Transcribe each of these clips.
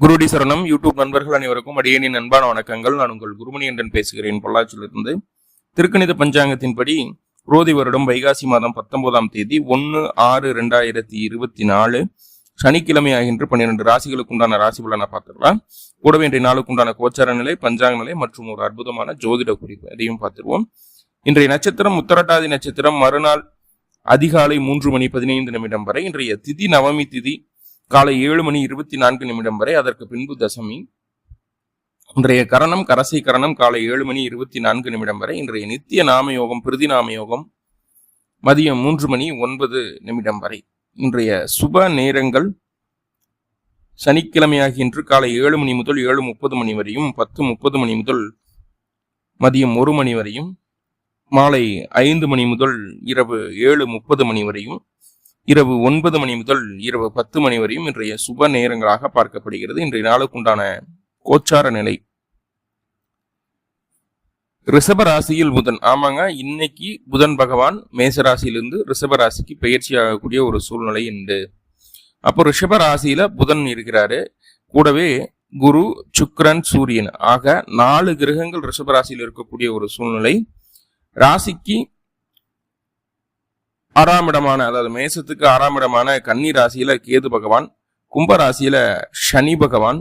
குருடி சரணம். யூடியூப் நண்பர்கள் அனைவருக்கும் அடியனின் அன்பான வணக்கங்கள். நான் உங்கள் குருமணி என்றன் பேசுகிறேன். பொள்ளாச்சியிலிருந்து திருக்கணித பஞ்சாங்கத்தின்படி குரோதி வருடம் வைகாசி மாதம் பத்தொன்பதாம் தேதி ஒன்று ஆறு ரெண்டாயிரத்தி இருபத்தி நாலு சனிக்கிழமை ஆகின்ற பன்னிரெண்டு ராசிகளுக்கு உண்டான ராசி பலனை பார்த்துக்கலாம் கூடவே இன்றைய நாளுக்கு உண்டான கோச்சார நிலை பஞ்சாங்க நிலை மற்றும் ஒரு அற்புதமான ஜோதிட குறிப்பு அதையும் பார்த்துருவோம். இன்றைய நட்சத்திரம் உத்தரட்டாதி நட்சத்திரம் மறுநாள் அதிகாலை மூன்று மணி பதினைந்து நிமிடம் வரை இன்றைய திதி நவமி திதி காலை ஏழு மணி இருபத்தி நான்கு நிமிடம் வரை அதற்கு பின்பு தசமி. இன்றைய கரணம் கரசை கரணம் காலை ஏழு மணி இருபத்தி நான்கு நிமிடம் வரை இன்றைய நித்திய நாம யோகம் பிரதி நாம யோகம் மதியம் மூன்று மணி ஒன்பது நிமிடம் வரை. இன்றைய சுப நேரங்கள் சனிக்கிழமையாகி இன்று காலை ஏழு மணி முதல் ஏழு முப்பது மணி வரையும் பத்து முப்பது மணி முதல் மதியம் ஒரு மணி வரையும் மாலை ஐந்து மணி முதல் இரவு ஏழு முப்பது மணி வரையும் இரவு ஒன்பது மணி முதல் இரவு பத்து மணி வரையும் இன்றைய சுப நேரங்களாக பார்க்கப்படுகிறது. இன்றைய நாளுக்குண்டான கோச்சார நிலை. ரிஷப ராசியில் புதன். ஆமாங்க இன்னைக்கு புதன் பகவான் மேச ராசியிலிருந்து ரிஷப ராசிக்கு பயிற்சி ஆகக்கூடிய ஒரு சூழ்நிலை உண்டு அப்போ ரிஷப ராசியில புதன் இருக்கிறாரு. கூடவே குரு சுக்ரன் சூரியன். ஆக நாலு கிரகங்கள் ரிஷப ராசியில் இருக்கக்கூடிய ஒரு சூழ்நிலை. ராசிக்கு ஆறாம் இடமான அதாவது மேசத்துக்கு ஆறாம் இடமான கன்னி ராசியில கேது பகவான் கும்ப ராசியில சனி பகவான்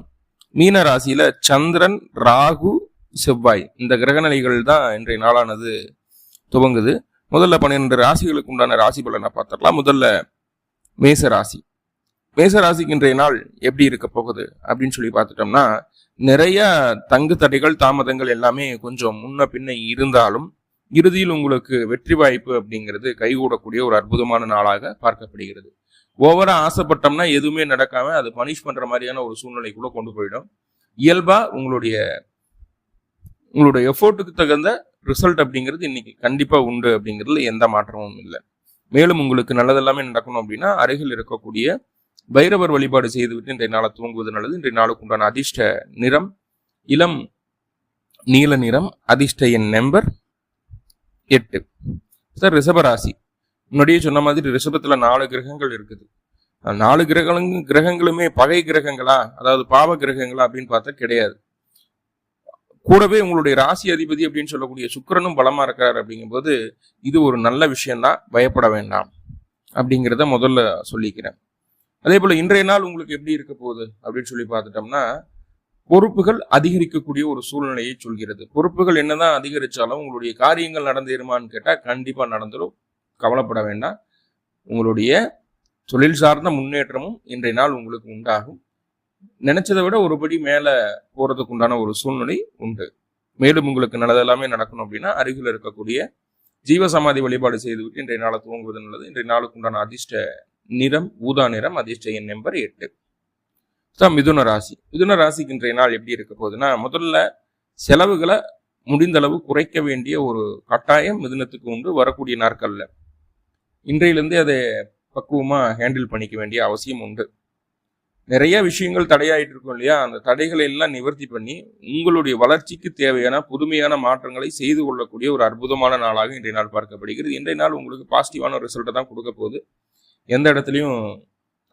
மீன ராசியில சந்திரன் ராகு செவ்வாய். இந்த கிரகநிலைகள் தான் இன்றைய நாளானது துவங்குது. முதல்ல பன்னிரெண்டு ராசிகளுக்கு உண்டான ராசி பலனை பார்த்துடலாம். முதல்ல மேச ராசி மேச ராசிக்கு இன்றைய நாள் எப்படி இருக்க போகுது அப்படின்னு சொல்லி பார்த்துட்டோம்னா நிறைய தங்கு தடைகள் தாமதங்கள் எல்லாமே கொஞ்சம் முன்ன பின்ன இருந்தாலும் இறுதியில் உங்களுக்கு வெற்றி வாய்ப்பு அப்படிங்கிறது கைகூடக்கூடிய ஒரு அற்புதமான நாளாக பார்க்கப்படுகிறது. ஓவரா ஆசைப்பட்டோம்னா எதுவுமே நடக்காம அது பனிஷ் பண்ற மாதிரியான ஒரு சூழ்நிலைக்குள்ள கொண்டு போயிடும். இயல்பா உங்களுடைய உங்களுடைய எஃபோர்ட்டுக்கு தகுந்த ரிசல்ட் அப்படிங்கிறது இன்னைக்கு கண்டிப்பா உண்டு அப்படிங்கிறதுல எந்த மாற்றமும் இல்லை. மேலும் உங்களுக்கு நல்லதெல்லாமே நடக்கணும் அப்படின்னா அருகில் இருக்கக்கூடிய பைரவர் வழிபாடு செய்துவிட்டு இன்றைய நாளை துவங்குவது நல்லது. இன்றைய நாளுக்கு உண்டான அதிர்ஷ்ட நிறம் இளம் நீல நிறம் அதிர்ஷ்ட எண் நம்பர் எட்டு. சார் ரிஷபராசி முன்னாடியே சொன்ன மாதிரி ரிஷபத்தில் நாலு கிரகங்கள் இருக்குது. நாலு கிரகங்களும் கிரகங்களுமே பகை கிரகங்களா? அதாவது பாவ கிரகங்களா அப்படின்னு பார்த்தா கிடையாது. கூடவே உங்களுடைய ராசி அதிபதி அப்படின்னு சொல்லக்கூடிய சுக்கிரனும் பலமா இருக்காரு அப்படிங்கும்போது இது ஒரு நல்ல விஷயம்தான். பயப்பட வேண்டாம். அப்படிங்கிறத முதல்ல சொல்லிக்கிறேன். அதே போல இன்றைய நாள் உங்களுக்கு எப்படி இருக்க போகுது? அப்படின்னு சொல்லி பார்த்துட்டோம்னா பொறுப்புகள் அதிகரிக்கக்கூடிய ஒரு சூழ்நிலையை சொல்கிறது. பொறுப்புகள் என்னதான் அதிகரித்தாலும் உங்களுடைய காரியங்கள் நடந்தேருமான்னு கேட்டால் கண்டிப்பாக நடந்துடும் கவலைப்பட வேண்டாம். உங்களுடைய தொழில் சார்ந்த முன்னேற்றமும் இன்றைய நாள் உங்களுக்கு உண்டாகும். நினைச்சதை விட ஒருபடி மேலே போகிறதுக்கு உண்டான ஒரு சூழ்நிலை உண்டு. மேலும் உங்களுக்கு நல்லதெல்லாமே நடக்கணும் அப்படின்னா அருகில் இருக்கக்கூடிய ஜீவசமாதி வழிபாடு செய்துவிட்டு இன்றைய நாளை துவங்குவது நல்லது. இன்றைய நாளுக்கு உண்டான அதிர்ஷ்ட நிறம் ஊதா நிறம் அதிர்ஷ்ட எண் நம்பர் எட்டு. தான் மிதுன ராசி. மிதுன ராசிக்கு இன்றைய நாள் எப்படி இருக்க போகுதுன்னா முதல்ல செலவுகளை முடிந்தளவு குறைக்க வேண்டிய ஒரு கட்டாயம் மிதுனத்துக்கு உண்டு. வரக்கூடிய நாட்களில் இன்றையிலேருந்தே அதை பக்குவமாக ஹேண்டில் பண்ணிக்க வேண்டிய அவசியம் உண்டு. நிறைய விஷயங்கள் தடையாயிட்டு இருக்கும் இல்லையா? அந்த தடைகளை எல்லாம் நிவர்த்தி பண்ணி உங்களுடைய வளர்ச்சிக்கு தேவையான புதுமையான மாற்றங்களை செய்து கொள்ளக்கூடிய ஒரு அற்புதமான நாளாக இன்றைய நாள் பார்க்கப்படுகிறது. இன்றைய நாள் உங்களுக்கு பாசிட்டிவான ரிசல்ட்டை தான் கொடுக்க போகுது. எந்த இடத்துலையும்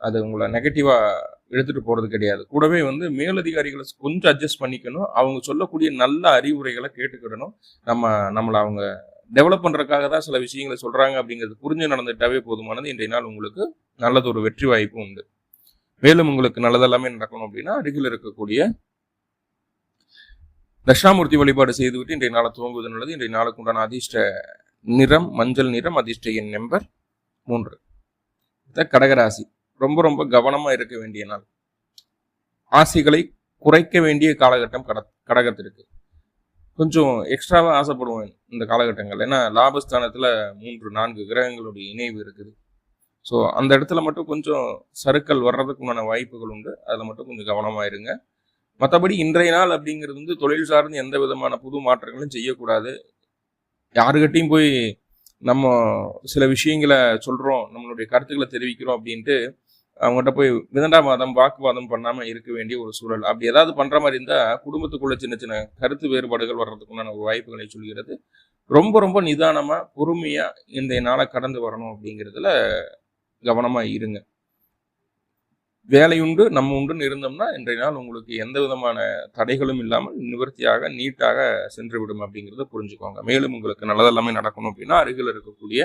அது உங்களை நெகட்டிவாக எடுத்துட்டு போறது கிடையாது. கூடவே வந்து மேலதிகாரிகளை கொஞ்சம் அட்ஜஸ்ட் பண்ணிக்கணும். அவங்க சொல்லக்கூடிய நல்ல அறிவுரைகளை கேட்டுக்கிடணும். நம்ம நம்மளை அவங்க டெவலப் பண்றதுக்காக தான் சில விஷயங்களை சொல்றாங்க அப்படிங்கிறது புரிஞ்சு நடந்துட்டாவே போதுமானது. இன்றைய நாள் உங்களுக்கு நல்லது ஒரு வெற்றி வாய்ப்பு உண்டு. மேலும் உங்களுக்கு நல்லதெல்லாமே நடக்கணும் அப்படின்னா அருகில் இருக்கக்கூடிய தட்சிணாமூர்த்தி வழிபாடு செய்துவிட்டு இன்றைய நாளை துவங்குவது நல்லது. இன்றைய நாளுக்கு உண்டான அதிர்ஷ்ட நிறம் மஞ்சள் நிறம் அதிர்ஷ்ட எண் நம்பர் மூன்று. கடகராசி. ரொம்ப ரொம்ப கவனமாக இருக்க வேண்டிய நாள். ஆசைகளை குறைக்க வேண்டிய காலகட்டம் கட கடகத்திற்கு. கொஞ்சம் எக்ஸ்ட்ராவாக ஆசைப்படுவேன் இந்த காலகட்டங்கள் ஏன்னா லாபஸ்தானத்தில் மூன்று நான்கு கிரகங்களுடைய இணைவு இருக்குது. ஸோ அந்த இடத்துல மட்டும் கொஞ்சம் சருக்கள் வர்றதுக்குண்டான வாய்ப்புகள் உண்டு. அதில் மட்டும் கொஞ்சம் கவனமாக இருங்க. மற்றபடி இன்றைய நாள் அப்படிங்கிறது வந்து தொழில் சார்ந்து எந்த விதமான புது மாற்றங்களும் செய்யக்கூடாது. யாருக்கிட்டையும் போய் நம்ம சில விஷயங்களை சொல்கிறோம் நம்மளுடைய கருத்துக்களை தெரிவிக்கிறோம் அப்படின்ட்டு அவங்ககிட்ட போய் விதண்டாவாதம் வாக்குவாதம் பண்ணாம இருக்க வேண்டிய ஒரு சூழல். அப்படி ஏதாவது பண்ற மாதிரி இருந்தா குடும்பத்துக்குள்ள சின்ன சின்ன கருத்து வேறுபாடுகள் வர்றதுக்குண்டான ஒரு வாய்ப்புகளை சொல்கிறது. ரொம்ப ரொம்ப நிதானமா பொறுமையா இந்த நாளை கடந்து வரணும் அப்படிங்கிறதுல கவனமா இருங்க. வேலையுண்டு நம்ம உண்டுன்னு இருந்தோம்னா இன்றைய நாள் உங்களுக்கு எந்த விதமான தடைகளும் இல்லாமல் நிவர்த்தியாக நீட்டாக சென்று விடும் அப்படிங்கிறத புரிஞ்சுக்கோங்க. மேலும் உங்களுக்கு நல்லதெல்லாமே நடக்கணும் அப்படின்னா அருகில் இருக்கக்கூடிய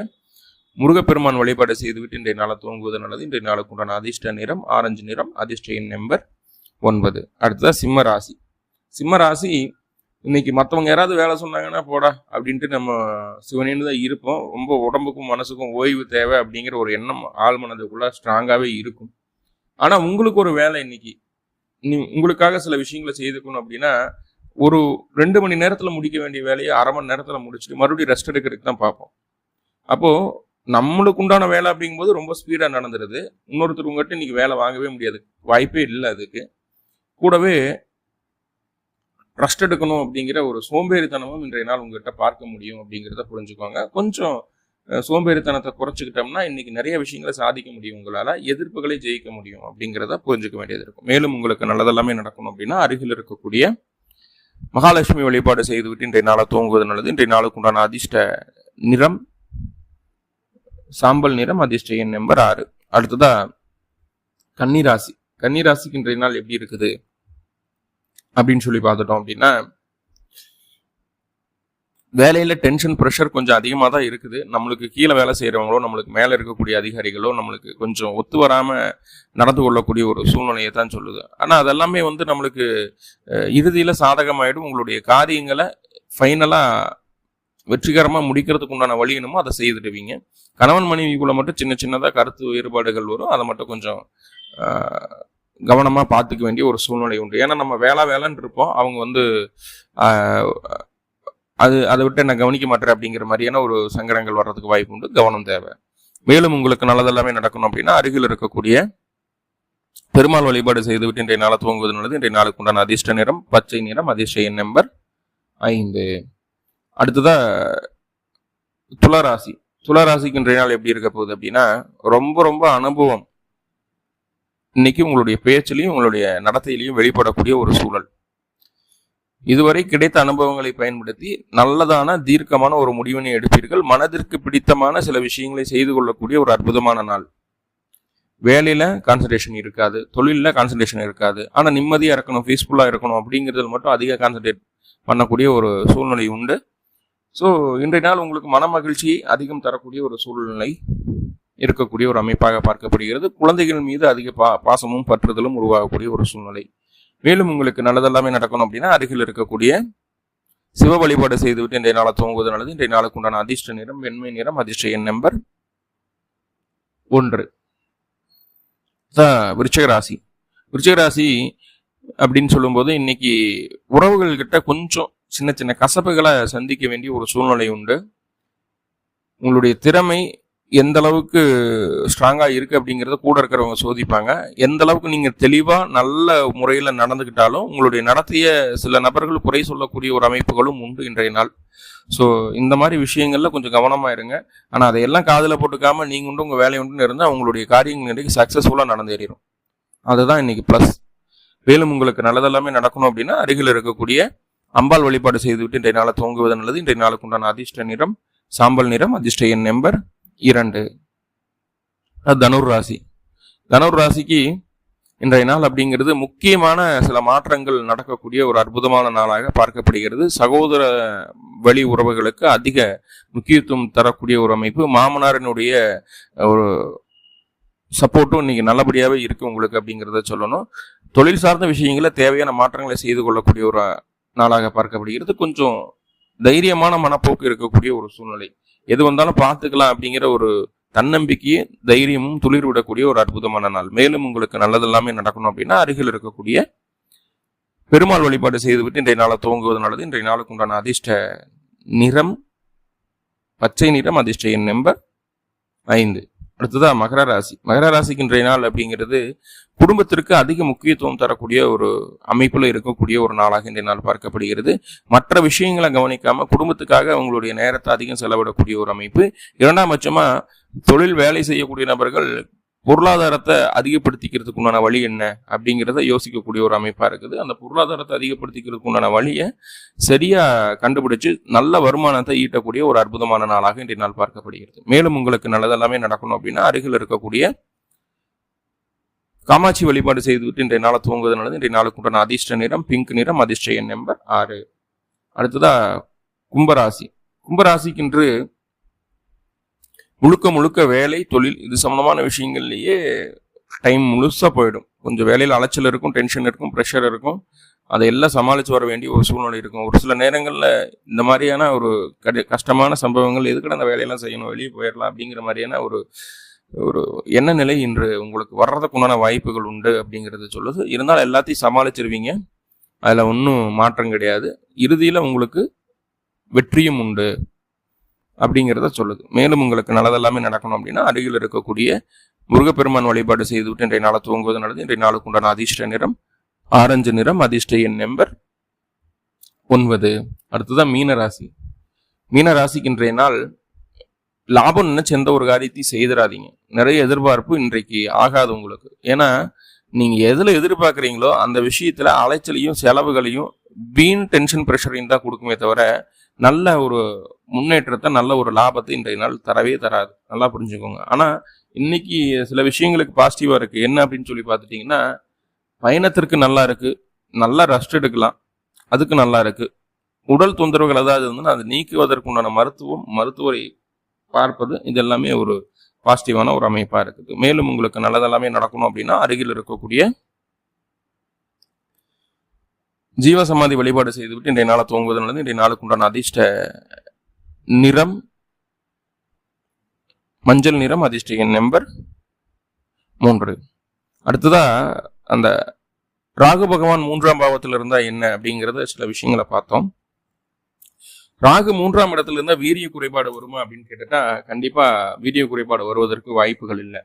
முருகப்பெருமான் வழிபாடு செய்துவிட்டு இன்றைய நாளை தூங்குவது நல்லது. இன்றைய நாளுக்கு உண்டான அதிர்ஷ்ட நிறம் ஆரஞ்சு நிறம் அதிர்ஷ்ட எண் நம்பர் ஒன்பது. அடுத்ததாக சிம்ம ராசி. சிம்ம ராசி இன்னைக்கு மற்றவங்க யாராவது வேலை சொன்னாங்கன்னா போடா அப்படின்ட்டு நம்ம சிவனேன்னு தான் இருப்போம். ரொம்ப உடம்புக்கும் மனசுக்கும் ஓய்வு தேவை அப்படிங்கிற ஒரு எண்ணம் ஆள் மனதுக்குள்ள ஸ்ட்ராங்காகவே இருக்கும். ஆனால் உங்களுக்கு ஒரு வேலை இன்னைக்கு. நீ உங்களுக்காக சில விஷயங்களை செய்துக்கணும் அப்படின்னா ஒரு ரெண்டு மணி நேரத்தில் முடிக்க வேண்டிய வேலையை அரை மணி நேரத்தில் முடிச்சுட்டு மறுபடியும் ரெஸ்ட் எடுக்கிறதுக்கு தான் பார்ப்போம். அப்போது நம்மளுக்கு உண்டான வேலை அப்படிங்கும்போது ரொம்ப ஸ்பீடாக நடந்துருது. இன்னொருத்தர் உங்கள்கிட்ட இன்றைக்கி வேலை வாங்கவே முடியாது. வாய்ப்பே இல்லை அதுக்கு. கூடவே ரெஸ்ட் எடுக்கணும் அப்படிங்கிற ஒரு சோம்பேறித்தனமும் இன்றைய நாள் உங்ககிட்ட பார்க்க முடியும் அப்படிங்கிறத புரிஞ்சுக்கோங்க. கொஞ்சம் சோம்பேறித்தனத்தை குறைச்சிக்கிட்டோம்னா இன்றைக்கி நிறைய விஷயங்களை சாதிக்க முடியும் உங்களால் எதிர்ப்புகளை ஜெயிக்க முடியும் அப்படிங்கிறத புரிஞ்சுக்க வேண்டியது இருக்கும். மேலும் உங்களுக்கு நல்லதெல்லாமே நடக்கணும் அப்படின்னா அருகில் இருக்கக்கூடிய மகாலட்சுமி வழிபாடு செய்துவிட்டு இன்றைய நாளை தூங்குவது நல்லது. இன்றைய நாளுக்கு உண்டான அதிர்ஷ்ட நிறம் சாம்பல் நிறம் அதிர்ஷ்ட எண் நம்பர் ஆறு. அடுத்ததா கன்னிராசி. கன்னிராசிக்கு இன்றைய நாள் எப்படி இருக்குது? அப்படின்னு சொல்லி பார்த்துட்டோம் அப்படின்னா வேலையில டென்ஷன் ப்ரெஷர் கொஞ்சம் அதிகமாக தான் இருக்குது. நம்மளுக்கு கீழே வேலை செய்கிறவங்களோ நம்மளுக்கு மேலே இருக்கக்கூடிய அதிகாரிகளோ நம்மளுக்கு கொஞ்சம் ஒத்து வராமல் நடந்து கொள்ளக்கூடிய ஒரு சூழ்நிலையை தான் சொல்லுது. ஆனால் அதெல்லாமே வந்து நம்மளுக்கு இறுதியில் சாதகமாயிடும். உங்களுடைய காரியங்களை ஃபைனலாக வெற்றிகரமாக முடிக்கிறதுக்கு உண்டான வழி என்னமோ அதை செய்துடுவீங்க. கணவன் மனைவிக்குள்ளே மட்டும் சின்ன சின்னதாக கருத்து வேறுபாடுகள் வரும். அதை மட்டும் கொஞ்சம் கவனமாக பார்த்துக்க வேண்டிய ஒரு சூழ்நிலை உண்டு. ஏன்னா நம்ம வேலை வேலைன்னு இருப்போம். அவங்க வந்து அது அதை விட்டு என்ன கவனிக்க மாட்டேன் அப்படிங்கிற மாதிரியான ஒரு சங்கடங்கள் வர்றதுக்கு வாய்ப்பு உண்டு. கவனம் தேவை. மேலும் உங்களுக்கு நல்லதெல்லாமே நடக்கணும் அப்படின்னா அருகில் இருக்கக்கூடிய பெருமாள் வழிபாடு செய்துவிட்டு இன்றைய நாளை துவங்குவது நல்லது. இன்றைய நாளுக்கு உண்டான அதிர்ஷ்ட நிறம் பச்சை நிறம் அதிர்ஷ்ட எண் நம்பர் ஐந்து. அடுத்ததா துளராசி. துளராசிக்கு இன்றைய நாள் எப்படி இருக்க போகுது அப்படின்னா ரொம்ப ரொம்ப அனுபவம். இன்னைக்கு உங்களுடைய பேச்சிலையும் உங்களுடைய நடத்தையிலையும் வெளிப்படக்கூடிய ஒரு சூழல். இதுவரை கிடைத்த அனுபவங்களை பயன்படுத்தி நல்லதான தீர்க்கமான ஒரு முடிவினை எடுப்பீர்கள். மனதிற்கு பிடித்தமான சில விஷயங்களை செய்து கொள்ளக்கூடிய ஒரு அற்புதமான நாள். வேலையில கான்சன்ட்ரேஷன் இருக்காது. தொழிலில் கான்சன்ட்ரேஷன் இருக்காது. ஆனால் நிம்மதியாக இருக்கணும் பீஸ்ஃபுல்லாக இருக்கணும் அப்படிங்கிறதுல மட்டும் அதிக கான்சன்ட்ரேட் பண்ணக்கூடிய ஒரு சூழ்நிலை உண்டு. ஸோ இன்றைய நாள் உங்களுக்கு மன மகிழ்ச்சி அதிகம் தரக்கூடிய ஒரு சூழ்நிலை இருக்கக்கூடிய ஒரு அமைப்பாக பார்க்கப்படுகிறது. குழந்தைகள் மீது அதிக பா பாசமும் பற்றுதலும் உருவாகக்கூடிய ஒரு சூழ்நிலை. மேலும் உங்களுக்கு நல்லதெல்லாமே நடக்கணும் அப்படின்னா அருகில் இருக்கக்கூடிய சிவ வழிபாடு செய்துவிட்டு இன்றைய நாளை துவங்குவது நல்லது. இன்றைய நாளுக்கு உண்டான அதிர்ஷ்ட நிறம் வெண்மை நிறம் அதிர்ஷ்ட எண் நம்பர் ஒன்று. விருச்சகராசி. விருச்சகராசி அப்படின்னு சொல்லும்போது இன்னைக்கு உறவுகள் கிட்ட கொஞ்சம் சின்ன சின்ன கசப்புகளை சந்திக்க வேண்டிய ஒரு சூழ்நிலை உண்டு. உங்களுடைய திறமை எந்த அளவுக்கு ஸ்ட்ராங்காக இருக்குது அப்படிங்கிறத கூட இருக்கிறவங்க சோதிப்பாங்க. எந்த அளவுக்கு நீங்கள் தெளிவாக நல்ல முறையில் நடந்துக்கிட்டாலும் உங்களுடைய நடத்திய சில நபர்கள் குறை சொல்லக்கூடிய ஒரு அமைப்புகளும் உண்டு இன்றைய நாள். ஸோ இந்த மாதிரி விஷயங்களில் கொஞ்சம் கவனமாக இருங்க. ஆனால் அதையெல்லாம் காதில் போட்டுக்காமல் நீங்கள் உண்டு உங்கள் வேலை உண்டுன்னு இருந்தால் உங்களுடைய காரியங்கள் இன்றைக்கு சக்ஸஸ்ஃபுல்லாக நடந்தேறிடும் அதுதான் இன்றைக்கி ப்ளஸ் மேலும் உங்களுக்கு நல்லதெல்லாமே நடக்கணும் அப்படின்னா அருகில் இருக்கக்கூடிய அம்பாள் வழிபாடு செய்துவிட்டு இன்றைய நாளை தோங்குவது நல்லது. இன்றைய நாளுக்கு உண்டான அதிர்ஷ்ட நிறம் சாம்பல் நிறம் அதிர்ஷ்ட எண் நம்பர் இரண்டு. தனுர் ராசி. தனுர் ராசிக்கு இன்றைய நாள் அப்படிங்கிறது முக்கியமான சில மாற்றங்கள் நடக்கக்கூடிய ஒரு அற்புதமான நாளாக பார்க்கப்படுகிறது. சகோதர வழி உறவுகளுக்கு அதிக முக்கியத்துவம் தரக்கூடிய ஒரு அமைப்பு. மாமனாரினுடைய ஒரு சப்போர்ட்டும் இன்னைக்கு நல்லபடியாகவே இருக்கு உங்களுக்கு அப்படிங்கிறத சொல்லணும். தொழில் சார்ந்த விஷயங்களில் தேவையான மாற்றங்களை செய்து கொள்ளக்கூடிய ஒரு நாளாக பார்க்கப்படுகிறது. கொஞ்சம் தைரியமான மனப்போக்கு இருக்கக்கூடிய ஒரு சூழ்நிலை. எது வந்தாலும் பார்த்துக்கலாம் அப்படிங்கிற ஒரு தன்னம்பிக்கையை தைரியமும் துளிர் விடக்கூடிய ஒரு அற்புதமான நாள். மேலும் உங்களுக்கு நல்லதெல்லாமே நடக்கணும் அப்படின்னா அருகில் இருக்கக்கூடிய பெருமாள் வழிபாடு செய்துவிட்டு இன்றைய நாளை துவங்குவது நல்லது. இன்றைய நாளுக்கு உண்டான அதிர்ஷ்ட நிறம் பச்சை நிறம் அதிர்ஷ்ட எண் நம்பர் ஐந்து. அடுத்ததா மகர ராசி. மகர ராசிக்கு இன்றைய நாள் அப்படிங்கிறது குடும்பத்திற்கு அதிக முக்கியத்துவம் தரக்கூடிய ஒரு அமைப்பில் இருக்கக்கூடிய ஒரு நாளாக இன்றைய நாள் பார்க்கப்படுகிறது. மற்ற விஷயங்களை கவனிக்காம குடும்பத்துக்காக உங்களுடைய நேரத்தை அதிகம் செலவிடக்கூடிய ஒரு அமைப்பு. இரண்டாம் பட்சமா தொழில் வேலை செய்யக்கூடிய நபர்கள் பொருளாதாரத்தை அதிகப்படுத்திக்கிறதுக்கு உண்டான வழி என்ன அப்படிங்கிறத யோசிக்கக்கூடிய ஒரு அமைப்பாக இருக்குது. அந்த பொருளாதாரத்தை அதிகப்படுத்திக்கிறதுக்கு உண்டான வழியை சரியாக கண்டுபிடிச்சு நல்ல வருமானத்தை ஈட்டக்கூடிய ஒரு அற்புதமான நாளாக இன்றைய நாள் பார்க்கப்படுகிறது. மேலும் உங்களுக்கு நல்லதெல்லாமே நடக்கணும் அப்படின்னா அருகில் இருக்கக்கூடிய காமாட்சி வழிபாடு செய்துவிட்டு இன்றைய நாளை தூங்குவது நல்லது. இன்றைய நாளுக்கு உண்டான அதிர்ஷ்ட நிறம் பிங்க் நிறம் அதிர்ஷ்ட எண் நம்பர் ஆறு. அடுத்ததாக கும்பராசி. கும்பராசிக்கு இன்று முழுக்க முழுக்க வேலை தொழில் இது சம்மந்தமான விஷயங்கள்லேயே டைம் முழுசாக போயிடும். கொஞ்சம் வேலையில் அலைச்சல் இருக்கும் டென்ஷன் இருக்கும் ப்ரெஷர் இருக்கும். அதையெல்லாம் சமாளித்து வர வேண்டிய ஒரு சூழ்நிலை இருக்கும். ஒரு சில நேரங்களில் இந்த மாதிரியான ஒரு கஷ்டமான சம்பவங்கள் எதுக்கட அந்த வேலையெல்லாம் செய்யணும் வெளியே போயிடலாம் அப்படிங்கிற மாதிரியான ஒரு ஒரு என்ன நிலை இன்று உங்களுக்கு வர்றதுக்கு உண்டான வாய்ப்புகள் உண்டு அப்படிங்கிறது சொல்லுது. இருந்தாலும் எல்லாத்தையும் சமாளிச்சிருவீங்க. அதில் ஒன்றும் மாற்றம் கிடையாது. இறுதியில் உங்களுக்கு வெற்றியும் உண்டு. அப்படிங்கிறத சொல்லுது. மேலும் உங்களுக்கு நல்லதெல்லாமே நடக்கணும் அப்படின்னா அருகில் இருக்கக்கூடிய முருகப்பெருமான் வழிபாடு செய்துவிட்டு இன்றைய நாளை துவங்குவது நல்லது. இன்றைய நாளுக்கு உண்டான அதிர்ஷ்ட நிறம் ஆரஞ்சு நிறம் அதிர்ஷ்ட எண் நம்பர் ஒன்பது. அடுத்ததான் மீனராசி. மீனராசிக்கு இன்றைய நாள் லாபம் நினைச்சு எந்த ஒரு காரியத்தையும் செய்திடாதீங்க நிறைய எதிர்பார்ப்பு இன்றைக்கு ஆகாது உங்களுக்கு. ஏன்னா நீங்கள் எதில் எதிர்பார்க்குறீங்களோ அந்த விஷயத்தில் அலைச்சலையும் செலவுகளையும் வீண் டென்ஷன் ப்ரெஷரையும் தான் கொடுக்குமே தவிர நல்ல ஒரு முன்னேற்றத்தை நல்ல ஒரு லாபத்தை இன்றைய நாள் தரவே தராது. நல்லா புரிஞ்சுக்கோங்க. ஆனால் இன்னைக்கு சில விஷயங்களுக்கு பாசிட்டிவாக இருக்குது என்ன அப்படின்னு சொல்லி பார்த்துட்டிங்கன்னா பயணத்திற்கு நல்லா இருக்குது நல்லா ரெஸ்ட் எடுக்கலாம். அதுக்கு நல்லா இருக்குது உடல் தொந்தரவுகள் ஏதாவது இருந்ததுன்னா அதை நீக்குவதற்கு உண்டான மருத்துவம் மருத்துவரை பார்ப்பது இது எல்லாமே ஒரு பாசிட்டிவான ஒரு அமைப்பாக இருக்குது. மேலும் உங்களுக்கு நல்லதெல்லாமே நடக்கணும் அப்படின்னா அருகில் இருக்கக்கூடிய ஜீவசமாதி வழிபாடு செய்துவிட்டு இன்றைய நாளை துவங்குவது நல்லது இன்றைய நாளுக்கு உண்டான அதிர்ஷ்ட நிறம் மஞ்சள் நிறம் அதிர்ஷ்ட எண் நம்பர் மூன்று. அடுத்ததா அந்த ராகு பகவான் மூன்றாம் பாவத்தில் இருந்தா என்ன அப்படிங்கிறத சில விஷயங்களை பார்த்தோம். ராகு மூன்றாம் இடத்துல இருந்தா வீரிய குறைபாடு வருமா அப்படின்னு கேட்டுட்டா கண்டிப்பா வீரிய குறைபாடு வருவதற்கு வாய்ப்புகள் இல்லை.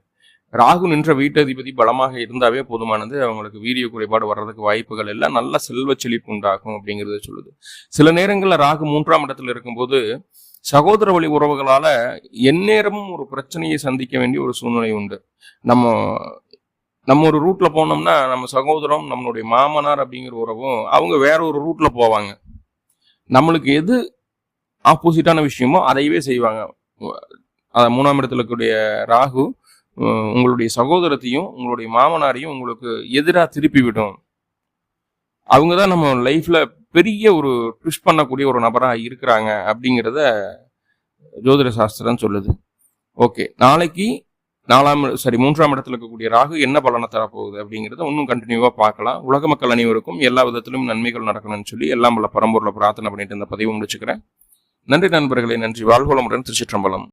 ராகு நின்ற வீட்டதிபதி பலமாக இருந்தாவே போதுமானது. அவங்களுக்கு வீரிய குறைபாடு வர்றதுக்கு வாய்ப்புகள் எல்லாம் நல்ல செல்வ செழிப்பு உண்டாகும் அப்படிங்கிறத சொல்லுது. சில நேரங்களில் ராகு மூன்றாம் இடத்துல இருக்கும்போது சகோதர வழி உறவுகளால எந்நேரமும் ஒரு பிரச்சனையை சந்திக்க வேண்டிய ஒரு சூழ்நிலை உண்டு. நம்ம நம்ம ஒரு ரூட்ல போனோம்னா நம்ம சகோதரம் நம்மளுடைய மாமனார் அப்படிங்கிற உறவும் அவங்க வேற ஒரு ரூட்ல போவாங்க. நம்மளுக்கு எது ஆப்போசிட்டான விஷயமோ அதையவே செய்வாங்க. மூணாம் இடத்துல இருக்கக்கூடிய ராகு உங்களுடைய சகோதரத்தையும் உங்களுடைய மாமனாரையும் உங்களுக்கு எதிராக திருப்பிவிடும் அவங்க தான் நம்ம லைஃப்பில் பெரிய ஒரு ட்விஸ்ட் பண்ணக்கூடிய ஒரு நபராக இருக்கிறாங்க அப்படிங்கிறத ஜோதிட சாஸ்திரம் சொல்லுது. ஓகே நாளைக்கு நாலாம் சரி மூன்றாம் இடத்துல இருக்கக்கூடிய ராகு என்ன பலனை தரப்போகுது அப்படிங்கிறத இன்னும் கண்டினியூவாக பார்க்கலாம். உலக மக்கள் அனைவருக்கும் எல்லா விதத்திலும் நன்மைகள் நடக்கணும்னு சொல்லி எல்லாம் பல பரம்பூரில் பிரார்த்தனை பண்ணிட்டு இந்த பதிவு முடிச்சுக்கிறேன். நன்றி நண்பர்களே நன்றி. வாழ்வளமுடன் திருச்சிற்றம்பலம்.